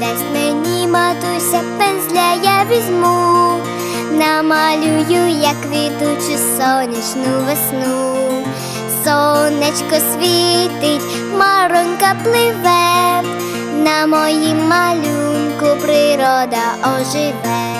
дасть мені матуся пензля я візьму, намалюю, як квітучу сонячну весну. Сонечко світить, маронька пливе, на моїм малюнку природа оживе.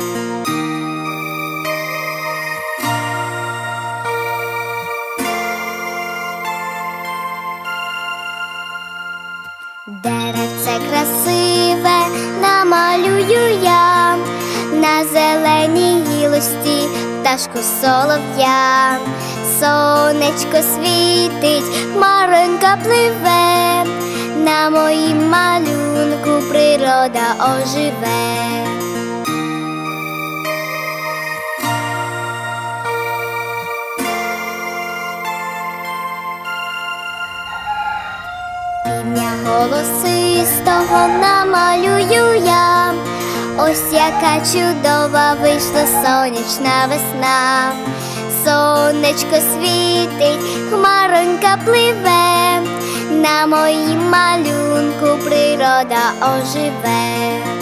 Деревце красиве намалюю я на зеленій гілості пташку солов'я. Сонечко світить, маронька пливе, на моїм малюнку природа оживе. Півня голосистого намалюю я, ось яка чудова вийшла сонячна весна. Сонечко світить, хмаронька пливе, на моїм малюнку природа оживе.